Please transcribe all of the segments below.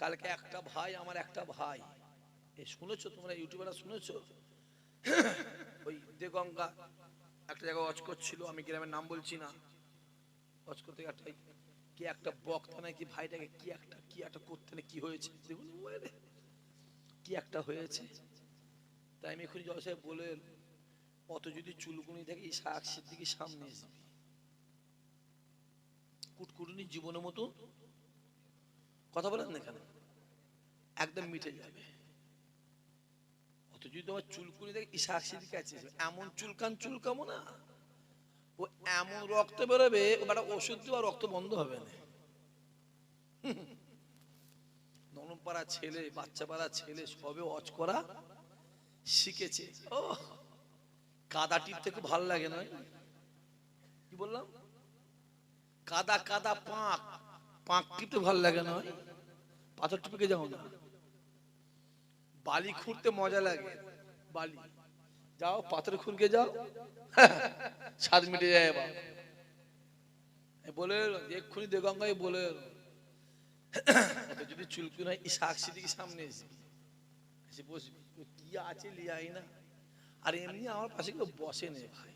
কালকে একটা ভাই, আমার একটা ভাই। এ শুনেছো তোমরা, ইউটিউবাররা শুনেছো? ওই দেগঙ্গা, একটা জায়গায় অচ করছিল, আমি গ্রামের নাম বলছি না। অচ করতে একটা কি একটা বক্তা নাকি ভাইটাকে কি একটা কি একটা করতে না কি হয়েছে? দেখুন কি একটা হয়েছে? তাই আমি এখন জল সাহেব বলে অত যদি চুলকুনি থাকে, এই শাক সিদ্দিকি সামনে কুটকুটুনি জীবনের মতো কথা বলেন না কেন একদম মিটে যাবে। অত যদি তোমার চুলকুনি দেখে ইশাক সিদ্দিকি আছে এমন চুলকান চুলকামো না। ও এমন রক্ত বেরোবে, ও একটা ওষুধ দেওয়া রক্ত বন্ধ হবে না। নরম পাড়া ছেলে বাচ্চা পাড়া ছেলে, সবে অজ করা শিখেছে। ও, কাদা টিপতে খুব ভালো লাগে না কি বললাম? কাদা কাদা পাঁক পাঁক টিপতে ভালো লাগে না? পাথর টিপে যাও। না বালি খুঁড়তে মজা লাগে। বালি। যাও, পাথর খুঁড়কে যাও। স্বাদ মিটে যায় বাবা এ বলে এক্ষুনি দেগঙ্গায় বলে। যদি চুলকুন হয় শাক সিদিকে সামনে এসে। বসবি। কি আছে লিয়াই না। আর এমনি আমার পাশে কেউ বসে নে ভাই।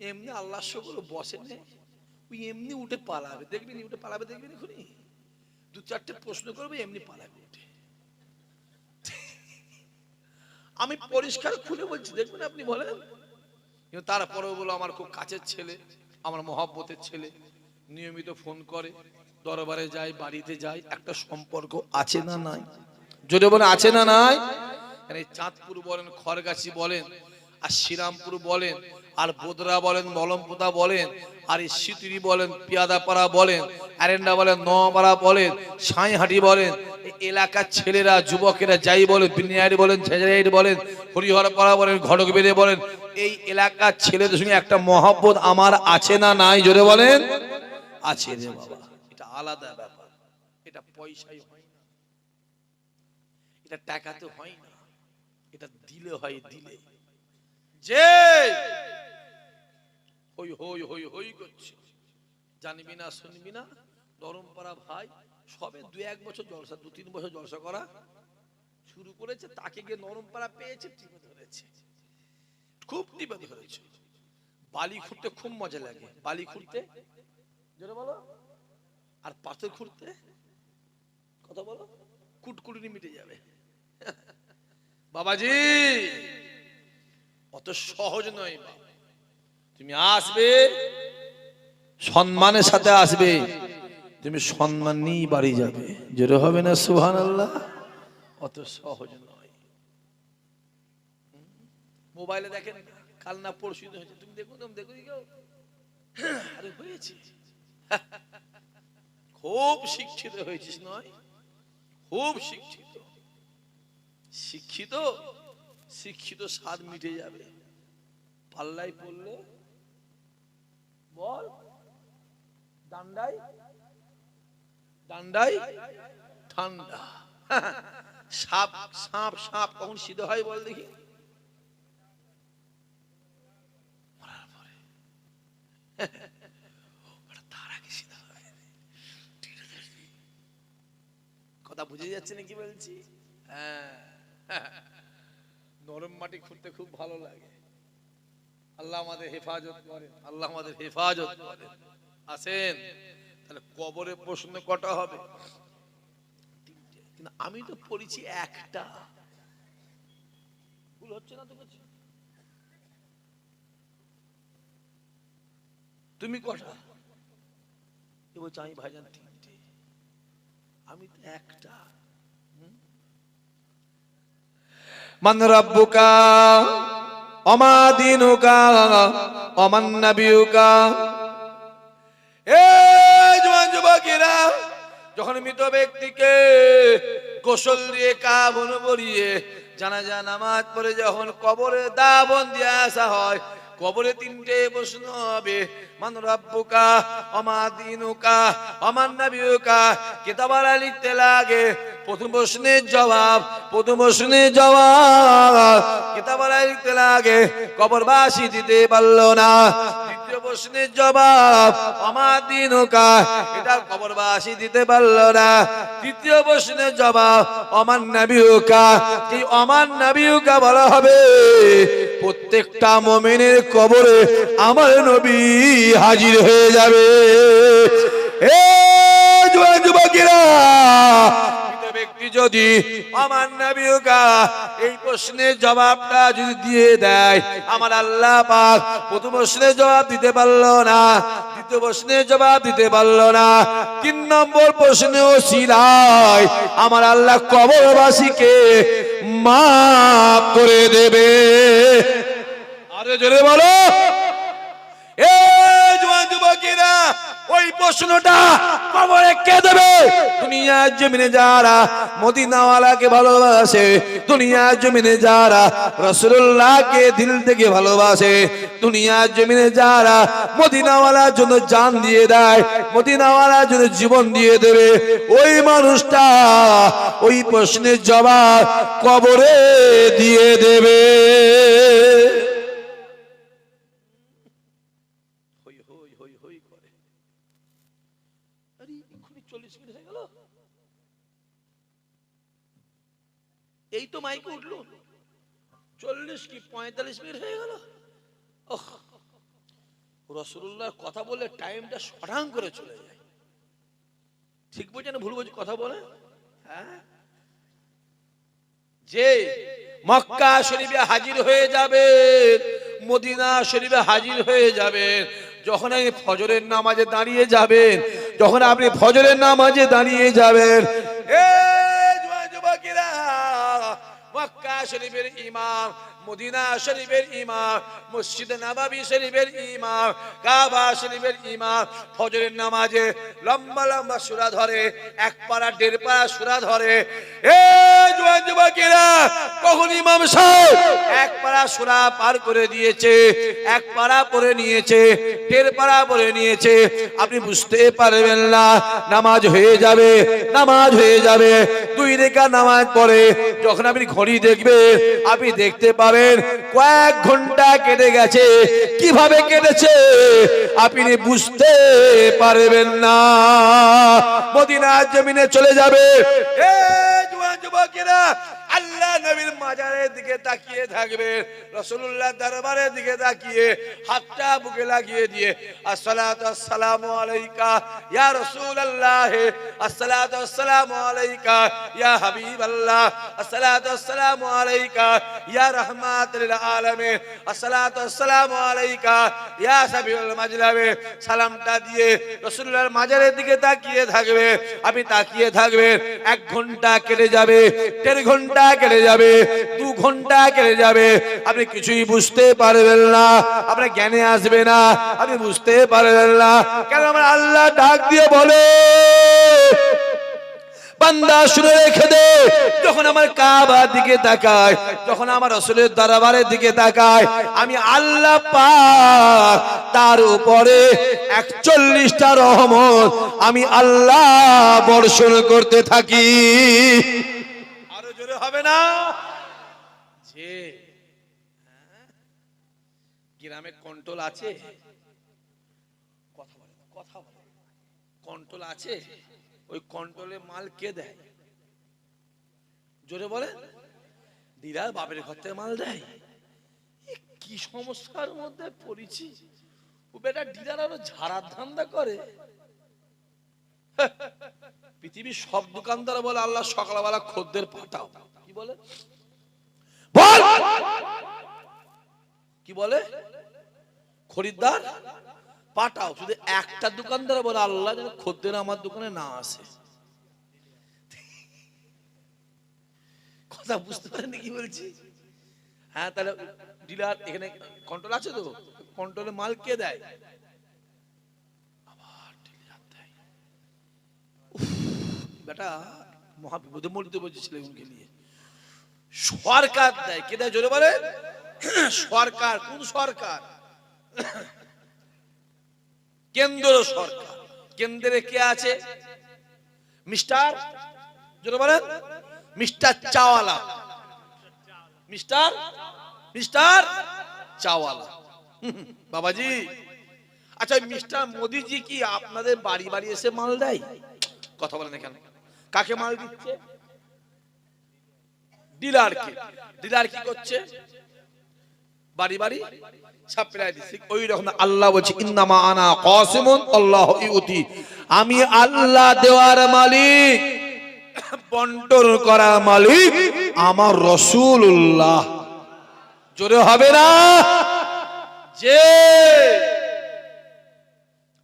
এমনি আল্লাহ বসে নে ওই এমনি উঠে পালাবে। দেখবি উঠে পালাবে দেখবি নি এখনই দু চারটে প্রশ্ন করবে, এমনি পালাবে উঠে আমি পরিষ্কার খুলে বলছি, দেখবেন আপনি বলেন, কিন্তু তারপরেও বলো, আমার খুব কাছের ছেলে, আমার মহাব্বতের ছেলে, নিয়মিত ফোন করে, দরবারে যায়, বাড়িতে যায়, একটা সম্পর্ক আছে না নাই? জোরে বলে আছে না নাই চাঁদপুর বলেন, খড়গাছি বলেন, আর শ্রীরামপুর বলেন আর বোদরা বলেন মলমপোতা বলেন, আর সিতুরি বলেন, পিয়াদাপাড়া বলেন আরেন্ডা বলেন নোয়াপাড়া বলেন, সাঁইহাটি বলেন এলাকার ছেলেরা, যুবকেরা যাই বলেন বিনিয়ারি বলেন ঝেঝাইট বলেন, হরিহরপাড়া বলেন ঘটক বেড়ে বলেন, এই এলাকার ছেলেদের সঙ্গে একটা মহব্বত আমার আছে না নাই, জোরে বলেন? আছে রে বাবা, এটা আলাদা ব্যাপার, এটা পয়সাই হয় না, এটা টাকাতে হয় না, এটা দিলে হয়, দিলে। যে হই হই হই হই করছে। জানবি না, শুনবি না? নরমপাড়া ভাই, সবে দু এক বছর জলসা, দু তিন বছর জলসা করা শুরু করেছে, তাকে গিয়ে নরমপাড়া পেয়েছে, টিপে ধরেছে। খুব টিপে ধরেছে। বালি খুঁড়তে খুব মজা লাগে। বালি খুঁড়তে? জোরে বলো। আর পাথর খুঁড়তে? কথা বলো। কুটকুটুনি মিটে যাবে। বাবাজি! অত সহজ নয় বাবা। তুমি আসবে, সম্মানের সাথে আসবে, তুমি সম্মান নিয়ে বাড়ি যাবে। জোরে হবে না সুহান আল্লাহ অত সহজ নয়? মোবাইলে দেখেন কাল না পরশু হয়েছে। তুমি দেখো তুমি দেখো হয়েছে। খুব শিক্ষিত হয়েছিস নয়? খুব শিক্ষিত। শিক্ষিত? শিক্ষিত স্বাদ মিটে যাবে। পাল্লাই পড়লে বল। ঠান্ডা। সাপ সাপ সাপ কখন সিধে হয় বল দেখি। কথা বুঝে যাচ্ছে না কি বলছি? হ্যাঁ। নরম মাটি খুঁড়তে খুব ভালো লাগে। আল্লাহ আমাদের হেফাজত করেন, আল্লাহ আমাদের হেফাজত করেন। আসেন, তাহলে কবরে প্রশ্ন কটা হবে। কিন্তু আমি তো পড়েছি একটা। ভুল হচ্ছে না তো তুমি কটা? এ বলছে, আমি ভাইজান তিনটে। আমি তো একটা। মান রব্বুকা অমা দিনুকা অমান নবিউকা এ জোয়ান যুবকেরা যখন মৃত ব্যক্তিকে গোসল দিয়ে কাবন বলিয়ে জানাজা, নামাজ পড়ে যখন কবরে দাবন দিয়ে আসা হয়, কবরে তিনটে প্রশ্ন হবে। মান রব্বুকা অমা দিনুকা অমান নবিউকা কেতাবারা লিখতে লাগে। প্রথম প্রশ্নের জবাব প্রথম প্রশ্নের জবাব। কেতাবারা লিখতে লাগে, কবরবাসী দিতে পারল না। প্রশ্নের জবাব কবরবাসী দিতে পারল না। তৃতীয় প্রশ্নের জবাব অমান নাবিউকা কি অমান নাবিউকা বলা হবে, প্রত্যেকটা মমিনের কবরে আমার নবী হাজির হয়ে যাবে। এ যুবক, যুবকেরা ব্যক্তি যদি আমার নবীকা এই প্রশ্নের জবাবটা যদি দিয়ে দেয়, আমার আল্লাহ পাক প্রথম প্রশ্নের জবাব দিতে পারল না, দ্বিতীয় প্রশ্নের জবাব দিতে পারল না, তিন নম্বর প্রশ্নেও সিলাই আমার আল্লাহ কবরবাসীকে মাফ করে দেবে। আরে জোরে বলো। এ জোয়ান যুবকেরা ওই প্রশ্নটা কবরে কে দেবে? দুনিয়ার জমিনে যারা মদিনাওয়ালাকে ভালোবাসে, দুনিয়ার জমিনে যারা রসুল্লাহকে দিল থেকে ভালোবাসে, দুনিয়ার জমিনে যারা মদিনাওয়ালার জন্য জান দিয়ে দেয়, মদিনাওয়ালার জন্য জীবন দিয়ে দেবে, ওই মানুষটা ওই প্রশ্নের জবাব কবরে দিয়ে দেবে হই হই হই হই করে আরে এক্ষুনি চল্লিশ মিনিট হয়ে গেল। এই তো মাইকে উঠল। চল্লিশ কি পঁয়তাল্লিশ মিনিট হয়ে গেল? কথা বলে টাইমটা করে চলে যায়। ঠিক না ভুল কথা বলে? হ্যাঁ? যে মক্কা শরীফে হাজির হয়ে যাবে, মদিনা শরীফে হাজির হয়ে যাবেন যখন আপনি ফজরের নামাজে দাঁড়িয়ে যাবেন যখন আপনি ফজরের নামাজে দাঁড়িয়ে যাবেন শরীফের ইমাম, মদিনা শরীফের ইমাম, মসজিদ নবাবী শরীফের ইমাম, কাবা শরীফের ইমাম, ফজরের নামাজে লম্বা লম্বা সুরা ধরে, এক পাড়া, দেড় পাড়া সুরা ধরে। এ জোয়ান যুবকেরা, কখন ইমাম সাহেব এক পাড়া সুরা পার করে দিয়েছে, এক পাড়া পরে নিয়েছে, দেড় পাড়া পরে নিয়েছে, আপনি বুঝতে পারবেন না, নামাজ হয়ে যাবে, নামাজ হয়ে যাবে। দুই রেখা নামাজ পড়ে, যখন আপনি ঘড়ি দেখবে, আপনি দেখতে পাবেন কয়েক ঘণ্টা কেটে গেছে। কীভাবে কেটেছে? আপনি বুঝতে পারবেন না। মদিনার জমিনে চলে যাবে। এ যুবকেরা, আল্লাহ নবীর মাজারের দিকে তাকিয়ে থাকবে রসুল্লাহ দরবারের দিকে তাকিয়ে হাতটা বুকে লাগিয়ে দিয়ে আসসালামু আলাইকা, ইয়া রাসূলুল্লাহ, আসসালাতু আসসালামু আলাইকা, ইয়া হাবিবাল্লাহ, আসসালাতু আসসালামু আলাইকা, ইয়া রাহমাতুল লিল আসসালামু আলাইকা, ইয়া সাবিউল মাজলাবে সালামটা দিয়ে রাসূলুল্লাহর মাজারের দিকে তাকিয়ে থাকবে, আপনি তাকিয়ে থাকবেন, এক ঘণ্টা কেটে যাবে। দেড় ঘণ্টা কেটে যাবে, দু ঘণ্টা কেটে যাবে। আপনি কিছুই বুঝতে পারবেন না আপনার জ্ঞানে আসবে না, আপনি বুঝতে পারবেন না। কেন আমার আল্লাহ ডাক দিয়ে বলে, বান্দা শুনে রেখে দে, যখন আমার কাবার দিকে তাকায়, যখন আমার রসুলের দরবারের দিকে তাকায়, আমি আল্লাহ পাক তার উপরে একচল্লিশটা রহমত আমি আল্লাহ বর্ষণ করতে থাকি। হবে না। যে হ্যাঁ? গ্রামে কন্ট্রোল আছে? কথা বলে কথা বলে কন্ট্রোল আছে? ওই কন্ট্রোলে মাল কে দেয়? জোরে বলে দিদার বাপের ঘর থেকে মাল দেয়? কি সমস্যার মধ্যে পড়েছি? ও বেটা দিদার আরও ঝাড়ার ধান্দা করে। পৃথিবীর সব দোকানদার বলে আল্লাহ সকালবেলা খদ্দের পাঠাও। বলে? বল! কি বলে? খরিদ্দার? পাঠাও, শুধু একটা দোকানদার বলে আল্লাহ যেন খদ্দের আমার দোকানে না আসে। কথা বুঝতে পারেন কি বলছি? হ্যাঁ তাহলে ডিলার এখানে কন্ট্রোল আছে তো? কন্ট্রোলে মাল কে দেয়? বেটা, মহাবিপদে মরিতে বলছে ছেলেগুলোকে নিয়ে। সরকার দেয়। কে দেয় জোরে বলে সরকার, কোন সরকার? কেন্দ্র সরকার। কেন্দ্রে কে আছে? মিস্টার? জোরে বলেন? মিস্টার চাওয়ালা। মিস্টার? মিস্টার চাওয়ালা। বাবাজি। আচ্ছা মিস্টার মোদিজি কি আপনাদের বাড়ি বাড়ি এসে মাল দেয়? কথা বলেন এখানে। কাকে মাল দিচ্ছে? ডিলার কি? করছে? বাড়ি বাড়ি? সাপ্লাই ওই রকম আল্লাহ বলছে, ইন্নামা আনা কাসিমুন, আল্লাহ ইউতি। আমি আল্লাহ দেওয়ার মালিক, বন্টন করার মালিক, আমার রসুল্লাহ জোরে হবে না? যে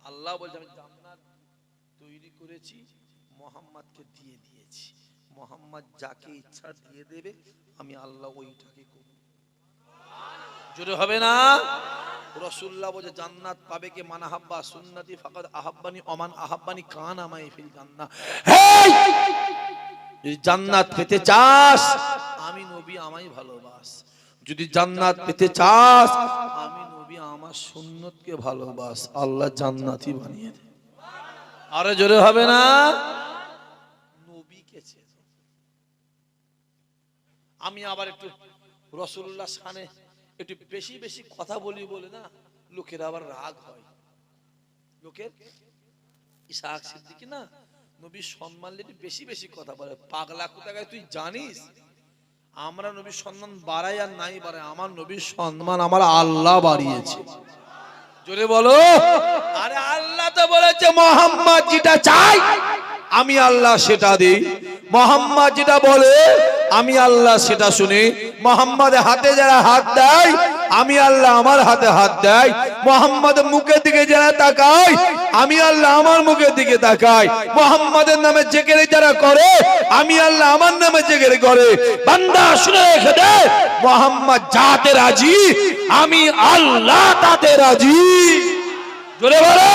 আল্লাহ বলছে আমি জান্নাত তৈরি করেছি মোহাম্মদকে দিয়ে দিয়েছি মোহাম্মদ যাকে ইচ্ছা দিয়ে দেবে আমি আল্লাহ ওইটাকে করব। জোরে হবে না? রসুল্লাহ জান্নাত পাবে কে? মানাহাব্বা সুন্নতি ফাকাদ আহাব্বানি অমান আহাব্বানি কান আমায় ফিল জান্নাত যদি জান্নাত পেতে চাস আমি নবী আমায় ভালোবাস। যদি জান্নাত পেতে চাস আমি নবী আমার সুন্নতকে ভালোবাস। আল্লাহ জান্নাতি বানিয়ে দে। আরে জোরে হবে না নবীকে চেনো। আমি আবার একটু রসুল্লাহ সানে একটু বেশি বেশি কথা বলি বলে না, লোকের আবার রাগ হয়। লোকের না, নবীর সম্মান নিয়ে বেশি বেশি কথা বলে। পাগলা কোথায় তুই জানিস? আমরা নবীর সম্মান বাড়াই আর নাই বাড়াই, আমার নবীর সম্মান আমার আল্লাহ বাড়িয়েছে। জোরে বলো। আরে আল্লাহ তো বলেছে, মোহাম্মদ যেটা চাই আমি আল্লাহ সেটা দিই। মোহাম্মদ যেটা বলে, আমি আল্লাহ সেটা শুনি। মোহাম্মদের হাতে যারা হাত দেয়, আমি আল্লাহ আমার হাতে হাত দেয়। মোহাম্মদের মুখের দিকে যারা তাকায়, আমি আল্লাহ আমার মুখের দিকে তাকাই মোহাম্মদের নামে জেকেরে যারা করে, আমি আল্লাহ আমার নামে জেকেরে করে। বান্দা শুনে রেখে দে, মোহাম্মদ যাতে রাজি, আমি আল্লাহ তাতে রাজি। জোরে বলো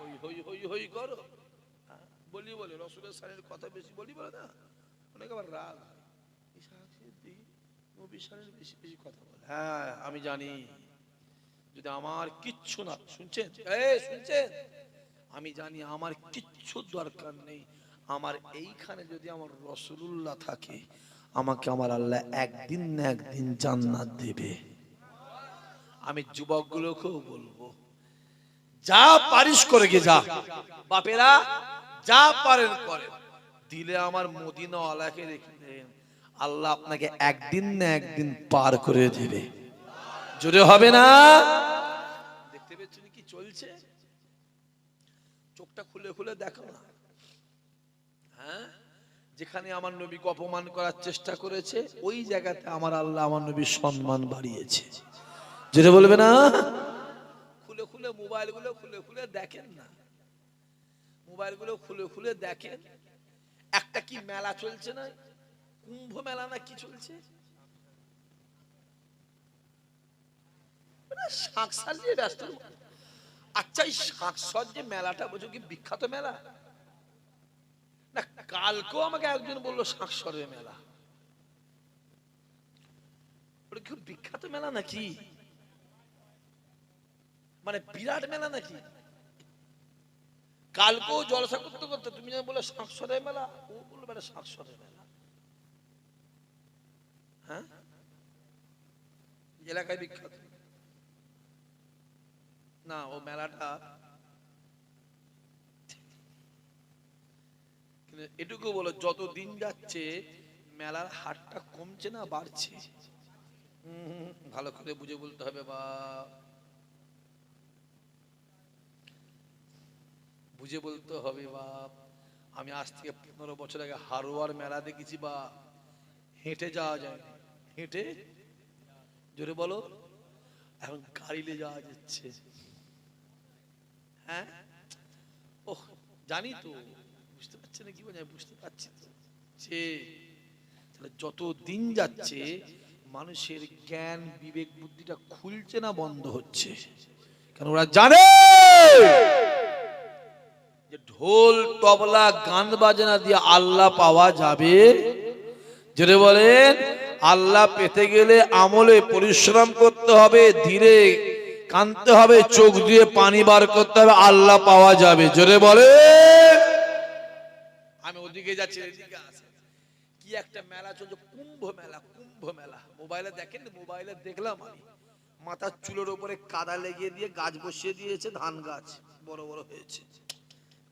হই হই হই হই করো হ্যাঁ, বলি বলে রসুলের সালের কথা বেশি বলি বলে না আবার রাগ হ্যাঁ। আমি জানি। যদি আমার কিচ্ছু না, শুনছেন? শুনছেন? আমি জানি আমার কিচ্ছু দরকার নেই। আমার এইখানে যদি আমার রসুল্লাহ থাকে, আমাকে আমার আল্লাহ একদিন না একদিন জান্নাত দেবে। আমি যুবকগুলোকেও বলব, যা পারিস করে গে, যা। বাপেরা, যা পারেন করেন। দিলে আমার মদিনাওয়ালাকে রেখে আল্লাহ আপনাকে একদিন না একদিন পার করে দেবে। জোরে হবে না? দেখতে পেয়েছেন কি চলছে? চোখটা খুলে খুলে দেখো না। হ্যাঁ? যেখানে আমার নবীকে অপমান করার চেষ্টা করেছে, ওই জায়গাতে আমার আল্লাহ আমার নবীর সম্মান বাড়িয়েছে। যেটা বলবে না? খুলে খুলে মোবাইলগুলো খুলে খুলে দেখেন না। মোবাইলগুলো খুলে খুলে দেখেন। একটা কি মেলা চলছে না? কুম্ভ মেলা না কি চলছে? মানে আচ্ছা এই মেলাটা বোঝো কি বিখ্যাত মেলা? না, কালকেও আমাকে একজন বলল শাঁকসরের মেলা। ওটা খুব বিখ্যাত মেলা নাকি? মানে বিরাট মেলা নাকি? কালকেও জলসা করতে করতে, তুমি যেন বলে শাঁকসরের মেলা, ও বেটা শাঁকসরের মেলা। হ্যাঁ? এলাকায় বিখ্যাত। না, ও মেলাটা এটুকু বলো, যত দিন যাচ্ছে, মেলার হাটটা কমছে না বাড়ছে? ভালো করে বুঝে বলতে হবে বা বুঝে বলতে হবে, বাপ। আমি আজ থেকে পনেরো বছর আগে হারোয়ার মেলা দেখেছি বা হেঁটে যাওয়া যায় না। হেঁটে? জোরে বলো। এখন গাড়িলে যাওয়া যাচ্ছে। হ্যাঁ? ও জানি তো। বুঝতে পারছি না কি বলে বুঝতে পারছি তো। তাহলে যত দিন যাচ্ছে, মানুষের জ্ঞান, বিবেক, বুদ্ধিটা খুলছে না, বন্ধ হচ্ছে। কেন ওরা জানে? ঢোল, তবলা, গান বাজনা দিয়ে আল্লাহ পাওয়া যাবে? যেটা বলেন, আল্লাহ পেতে গেলে আমলে পরিশ্রম করতে হবে, ধীরে কানতে হবে, চোখ দিয়ে পানি বার করতে হবে, আল্লাহ পাওয়া যাবে। জোরে বলে আমি ওদিকে যাচ্ছি, এদিকে। কি একটা মেলা চলছে, কুম্ভ মেলা কুম্ভ মেলা। মোবাইলে দেখেন, মোবাইলে দেখলাম আমি। মাথার চুলের উপরে কাদা লেগে দিয়ে গাছ বসিয়ে দিয়েছে, ধান গাছ, বড় বড় হয়েছে।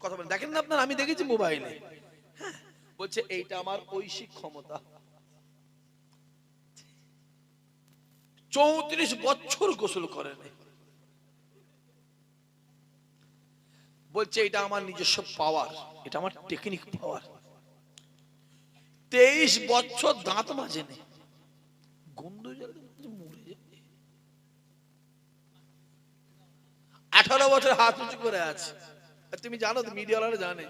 কথা বলেন। দেখেন না আপনার আমি দেখেছি মোবাইলে। হ্যাঁ, বলছে এইটা আমার ঐশিক ক্ষমতা। চৌত্রিশ বছর গোসল করেন। বলছে এটা আমার নিজস্ব পাওয়ার এটা আমার টেকনিক পাওয়ার তেইশ বছর দাঁত যাবে আঠারো বছর হাত উঁচু করে আছে। আর তুমি জানো তো মিডিয়াওয়ালারা জানে।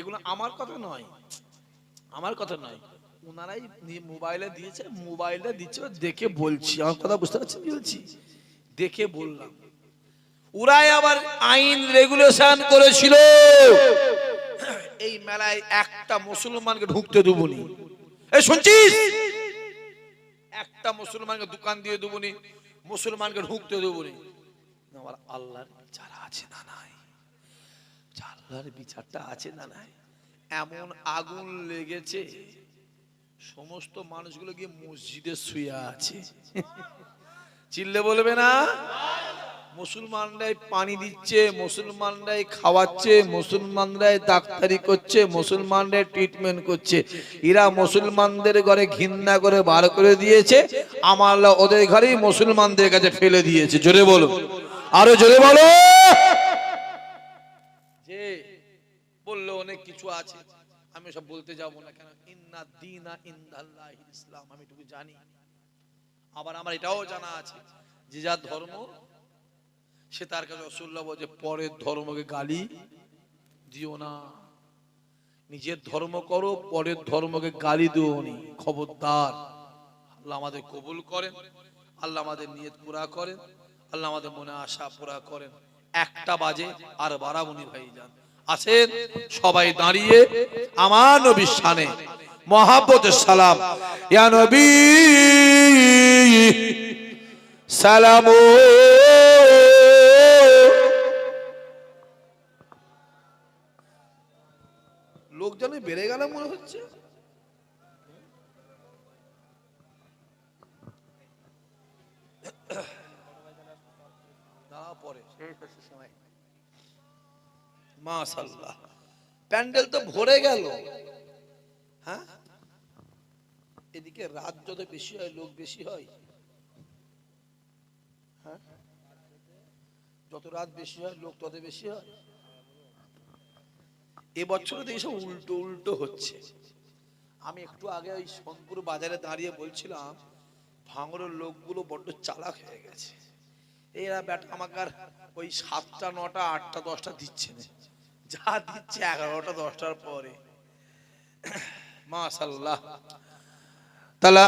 এগুলো আমার কথা নয়। আমার কথা নয়। ওনারাই মোবাইলে দিয়েছে মোবাইলটা দিচ্ছে দেখে বলছি। আমার কথা বুঝতে পারছেন কি বলছি? দেখে বললাম। ওরাই আবার আইন রেগুলেশন করেছিল। এই মেলায় একটা মুসলমানকে ঢুকতে দেবো নি এই শুনছিস? একটা মুসলমানকে দোকান দিয়ে দেবো নি মুসলমানকে ঢুকতে দেবো নি আমার আল্লাহর বিচার আছে না নাই। বিচারটা আছে না নাই? এমন আগুন লেগেছে, সমস্ত মানুষগুলো গিয়ে মসজিদে শুয়ে আছে। চিল্লে বলবে না? মুসলমানরাই পানি দিচ্ছে, মুসলমানরাই খাওয়াচ্ছে, মুসলমানরাই ডাক্তারি করছে, মুসলমানরাই ট্রিটমেন্ট করছে। এরা মুসলমানদের ঘরে ঘৃণা করে বার করে দিয়েছে আমার ওদের ঘরেই মুসলমানদের কাছে ফেলে দিয়েছে। জোরে বলো আরও জোরে বলো অনেক কিছু আছে, আমি সব বলতে যাব না কেন? ইন্না দিনা ইন্দাল্লাহ ইসলাম, আমি এটুকু জানি। আবার আমার এটাও জানা আছে যে যার ধর্ম, সে তার কাছে রসুল্লাহ বলছে পরের ধর্মকে গালি দিও না। নিজের ধর্ম করো, পরের ধর্মকে গালি দিও নি। খবরদার। আল্লাহ আমাদের কবুল করেন, আল্লাহ আমাদের নিয়ত পুরা করেন, আল্লাহ আমাদের মনে আশা পুরা করেন। একটা বাজে আর বারাবনি ভাই যান আছেন সবাই দাঁড়িয়ে আমার নবীর শানে। মহাব্বতের সালাম। ইয়া নবী সালাম লোকজনে বেড়ে গেল মনে হচ্ছে। পরে। মাশাল্লাহ প্যান্ডেল তো ভরে গেল। হ্যাঁ? এদিকে রাত যত বেশি হয়, লোক বেশি হয়। হ্যাঁ? যত রাত বেশি হয়, লোক তত বেশি হয়। এবছরে তো এইসব উল্টো উল্টো হচ্ছে। আমি একটু আগে ওই সোনপুর বাজারে দাঁড়িয়ে বলছিলাম ভাঙড়ের লোকগুলো বড্ড চালাক হয়ে গেছে। এরা ব্যাট আমাকে ওই সাতটা, নটা, আটটা, দশটা দিচ্ছে যা দিচ্ছে এগারোটা, দশটার পরে। মাশাল্লাহ তালা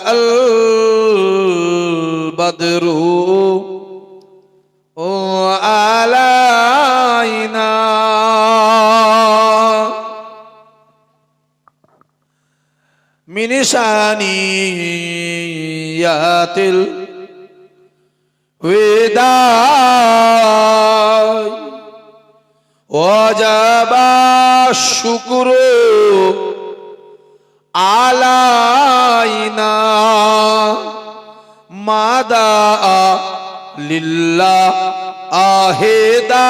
বদরু ও আলাইনা। من বেদায়। শুক্র আলাইনা। মাদা লিল্লা আহেদাইয়ানবে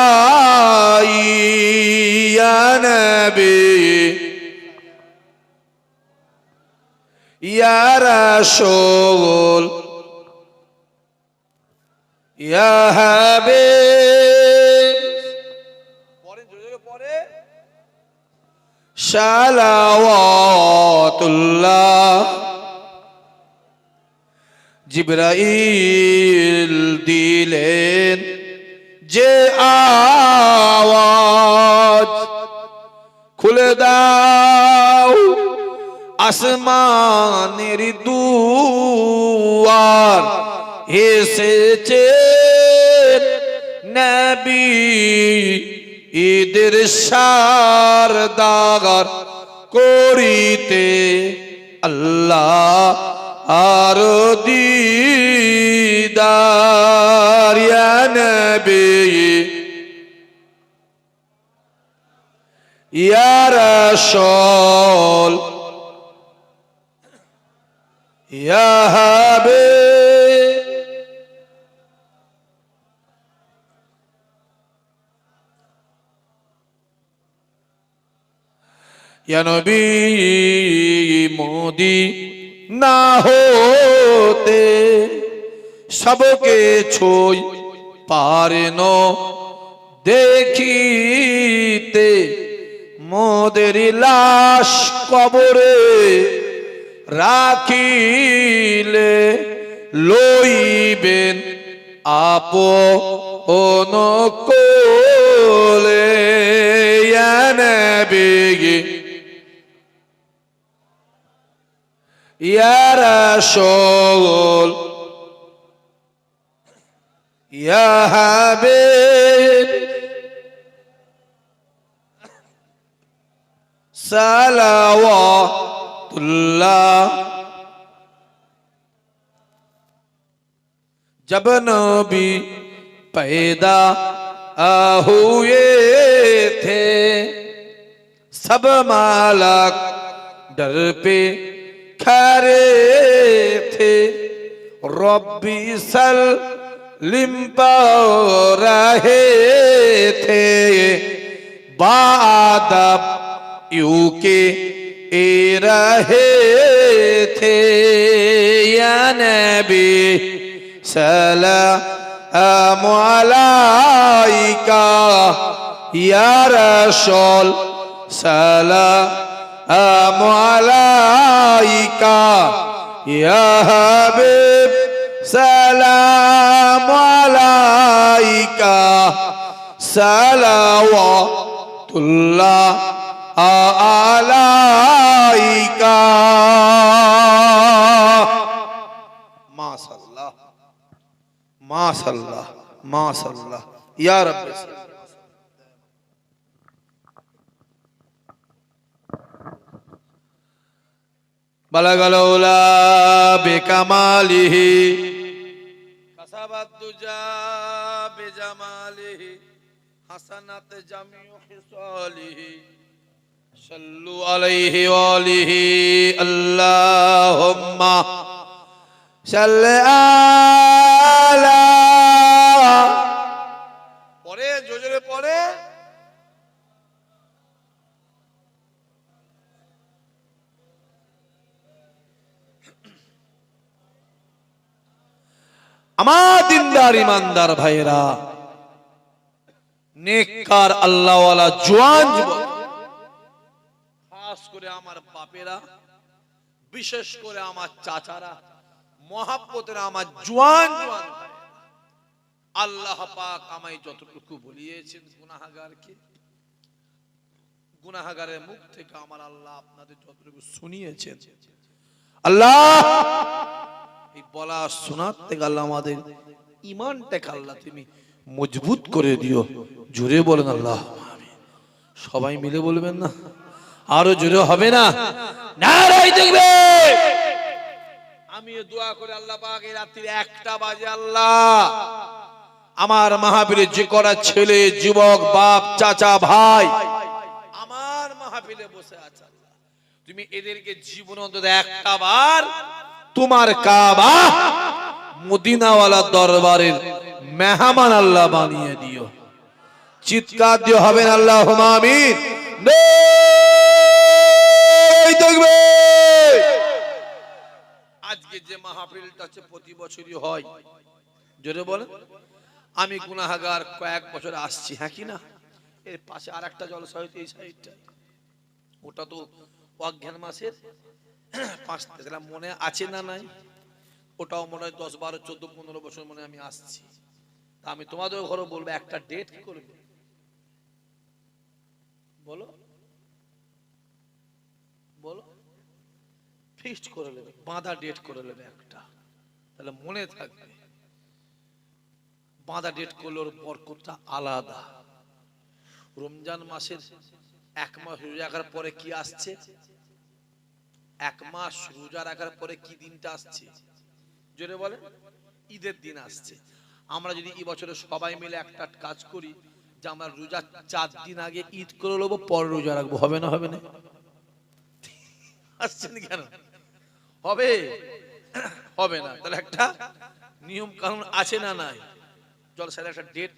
ইয়ারা শোল জিব্রাইল দিলেন যে আওয়াজ খুলে দাও আসমানের দুয়ার এসেছে নবী ঈদের সারদাগার করিতে আল্লাহ আর দিদার নবী। ইয়া রাসূল ইয়া নবী মোদি, না হতে সবকে ছই পারেন দেখিতে মোদের লাশ কবরে রাখিলে লইবেন আপ কোলে। یا رسول یا حبیب صلوات اللہ جب نبی پیدا ہوئے تھے سب مالک ڈر پہ ठहरे थे। रब्बी सल लिम्पा रहे थे। बाद यू के ए रहे थे। या नबी सलाम अलैका या रसूल सलाम عليك يا حبيب سلام عليك سلوات الله عليك. ما صلى الله ما صلى الله ما صلى. الله يا رب صلى بلغ الأولى بكماله كسب الدجى بجماله حسنت جميع خصاله صلوا عليه وآله اللهم صل على আমার দিনদার ইমানদার ভাইরা নেককার আল্লাহওয়ালা জোয়ান খাস করে আমার বাপেরা, বিশেষ করে আমার চাচারা, মহাব্বতের আমার জোয়ান জোয়ান আল্লাহ পাক আমায় যতটুকু বলিয়েছেন গুনাহাগারকে, গুনাহাগারের মুখ থেকে আমার আল্লাহ আপনাদের যতটুকু শুনিয়েছেন। আল্লাহ বলা আমাদের। ইমানটাকে আল্লাহ তুমি মজবুত করে দিও। বলেন আল্লাহ সবাই মিলে বলবেন না? আরও জোরে হবে না? একটা বাজে আল্লাহ। আমার মাহফিলে যে করা ছেলে, যুবক, বাপ, চাচা, ভাই, আমার মাহফিলে বসে আছে তুমি এদেরকে জীবন অন্তত একটা বার তোমার কাবা মদিনাওয়ালা দরবারের মেহমান আল্লাহ বানিয়ে দিও। চিৎকার দিয়ে হবেন আল্লাহ আমিন। আজকে যে মাহফিলটা হচ্ছে প্রতি বছরই হয়। জোরে বলেন। আমি গুনাহাগার কয়েক বছর আসছি হ্যাঁ কি না? এর পাশে আর একটা জলসা এই সাইডটা। ওটা তো অজ্ঞান মাসের। পাঁচ মনে আছে না নাই? ওটাও মনে হয় দশ, বারো, চোদ্দ, পনেরো বছর মনে আমি আসছি। আমি তোমাদের ঘরে বলব, একটা ডেট কি করবে বলো। বলো। ফিক্সড করে নেবে, বাঁধা ডেট করে নেবে একটা। তাহলে মনে থাকবে, বাঁধা ডেট করলে ওর বরকতটা আলাদা। রমজান মাসের এক মাস রোজা রাখার পরে কি আসছে? এক মাস রোজা রাখার পরে কি দিনটা আসছে? জোরে বলে ঈদের দিন আসছে। আমরা যদি এই বছরে সবাই মিলে একটা কাজ করি যে আমরা রোজা চার দিন আগে ঈদ করে নেব, পরে রোজা রাখব। হবে না হবে না? আসছেন কেন? হবে? হবে না। তাহলে একটা নিয়ম কানুন আছে না নাই? চল, স্যার, একটা ডেট